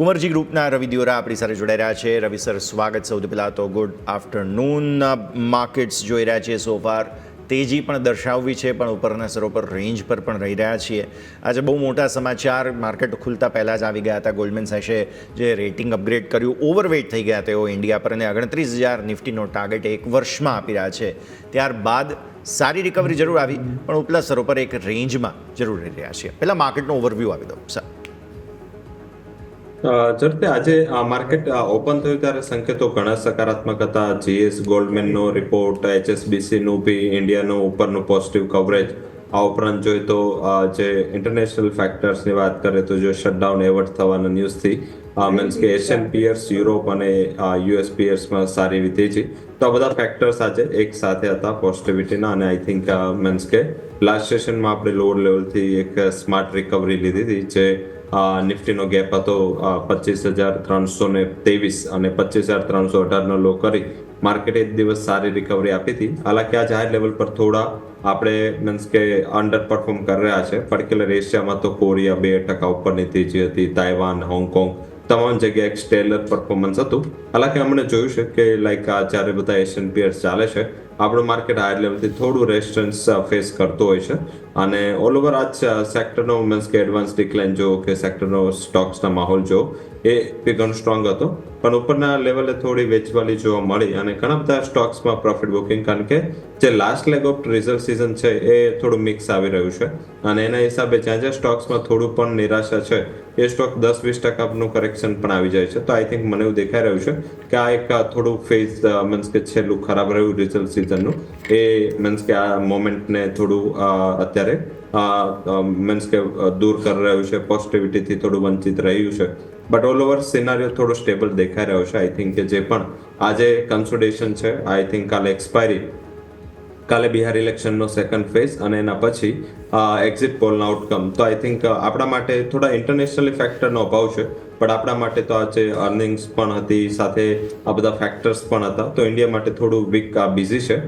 કુંવરજી ગ્રુપના રવિ દિયોરા આપણી સાથે જોડાઈ રહ્યા છે. રવિ સર, સ્વાગત સૌથી પહેલાં તો ગુડ આફ્ટરનૂન માર્કેટ્સ જોઈ રહ્યા છીએ સોફાર તેજી પણ દર્શાવવી છે, પણ ઉપરના સ્તરો પર રેન્જ પર પણ રહી રહ્યા છીએ. આજે બહુ મોટા સમાચાર. માર્કેટ ખુલતા પહેલાં જ આવી ગયા હતા. ગોલ્ડમેન સેશે જે રેટિંગ અપગ્રેડ કર્યું ઓવરવેટ થઈ ગયા તેઓ ઇન્ડિયા પર અને ઓગણત્રીસ હજાર નિફ્ટીનો ટાર્ગેટ એક વર્ષમાં આપી રહ્યા છે. ત્યારબાદ સારી રિકવરી જરૂર આવી, પણ ઉપલા સ્તરો પર એક રેન્જમાં જરૂર રહી રહ્યા છે. પહેલાં માર્કેટનો ઓવરવ્યૂ આપી દઉં સર ઝડપે આજે માર્કેટ ઓપન થયું ત્યારે સંકેતો ઘણા સકારાત્મક હતા. જીએસ ગોલ્ડમેનનો રિપોર્ટ એચએસબીસીનું બી, ઇન્ડિયાનું ઉપરનું પોઝિટિવ કવરેજ આ ઉપરાંત જોઈએ તો જે ઇન્ટરનેશનલ ફેક્ટર્સની વાત કરીએ તો જો શટડાઉન એવર્ટ થવાના ન્યૂઝથી મીન્સ કે એશિયન પિયર્સ યુરોપ અને યુએસ પિયર્સમાં સારી રીતે છે. તો આ બધા ફેક્ટર્સ આજે એક સાથે હતા પોઝિટિવિટીના અને આઈ થિંક મીન્સ કે લાસ્ટ સેશનમાં આપણે લોઅર લેવલથી એક સ્માર્ટ રિકવરી લીધી હતી, જે નિફ્ટીનો ગેપ હતો પચીસ હજાર ત્રણસો ને ત્રેવીસ અને પચીસ હજાર ત્રણસો અઢારનો લો કરી. માર્કેટે એક દિવસ સારી રિકવરી આપી હતી. હાલાકી આજે હાઈ લેવલ પર થોડા આપણે મીન્સ કે અંડર પરફોર્મ કરી રહ્યા છે. પર્ટિક્યુલર એશિયામાં તો કોરિયા બે ટકા ઉપરની તેજી હતી તાઇવાન હોંગકોંગ તમામ જગ્યાએ એક સ્ટેલર પરફોર્મન્સ હતું. હાલાકી અમને જોયું છે કે લાઈક આ જ્યારે બધા એશિયન પિયર્સ ચાલે છે, આપણું માર્કેટ હાયર લેવલથી થોડું રેસ્ટન્સ ફેસ કરતો હોય છે. અને ઓલ ઓવર આજ સેક્ટરનો મીન્સ કે એડવાન્સ ડિક્લાઇન જો કે સેક્ટરનો સ્ટોક્સના માહોલ જો, એ ઘણો સ્ટ્રોંગ હતો. પણ ઉપરના લેવલે થોડી વેચવાલી જોવા મળી અને ઘણા બધા સ્ટોક્સમાં પ્રોફિટ બુકિંગ કારણ કે જે last leg of result season છે એ થોડું મિક્સ આવી રહ્યું છે. અને એના હિસાબે જ્યાં જ્યાં સ્ટોક્સમાં થોડું પણ નિરાશા છે, એ સ્ટોક દસ વીસ ટકાનું કરેક્શન પણ આવી જાય છે. તો આઈ થિંક મને એવું દેખાઈ રહ્યું છે કે આ એક થોડું ફેઝ મીન્સ કે છેલ્લું ખરાબ રહ્યું રિઝલ્ટ સિઝનનું એ મીન્સ કે આ મોમેન્ટને થોડું અત્યારે મીન્સ કે દૂર કરી રહ્યું છે પોઝિટિવિટીથી થોડું વંચિત રહ્યું છે. બટ ઓલ ઓવર સિનારીઓ થોડો સ્ટેબલ દેખાઈ રહ્યો છે. આઈ થિંક કે જે પણ આજે કન્સોડેશન છે આઈ થિંક કાલે એક્સપાયરી કાલે બિહાર ઇલેક્શનનો સેકન્ડ ફેઝ અને એના પછી એક્ઝિટ પોલના આઉટકમ તો આઈ થિંક આપણા માટે થોડા ઇન્ટરનેશનલ ફેક્ટરનો અભાવ છે. પણ આપણા માટે તો આજે અર્નિંગ્સ પણ હતી, સાથે આ બધા ફેક્ટર્સ પણ હતા, તો ઇન્ડિયા માટે થોડું વીક બિઝી છે.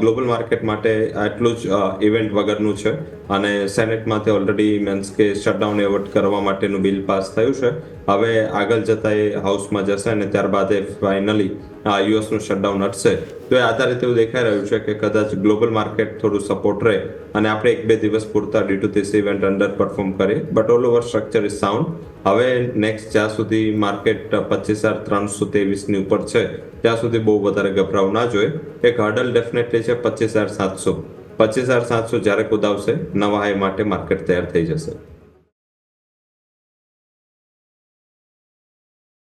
ગ્લોબલ માર્કેટ માટે આટલું જ ઇવેન્ટ વગરનું છે. અને સેનેટમાંથી ઓલરેડી મીન્સ કે શટડાઉન એવોર્ડ કરવા માટેનું બિલ પાસ થયું છે. હવે આગળ જતા એ હાઉસમાં જશે અને ત્યારબાદ એ ફાઇનલી યુએસનું શટડાઉન હટશે. તો એ આધારિત એવું દેખાઈ રહ્યું છે કે કદાચ ગ્લોબલ માર્કેટ થોડું સપોર્ટ રહે અને આપણે એક બે દિવસ પૂરતા due to this event underperform કરીએ. But all over structure is sound હવે નેક્સ્ટ જ્યાં સુધી માર્કેટ પચીસ હજાર ત્રણસો ત્રેવીસની ઉપર છે, ત્યાં સુધી બહુ વધારે ગભરાવ ના જોઈએ. એક હર્ડલ ડેફિનેટલી છે પચીસ હજાર સાતસો. પચીસ હજાર સાતસો જ્યારે કુદાવશે, નવા હાઈ માટે માર્કેટ તૈયાર થઈ જશે.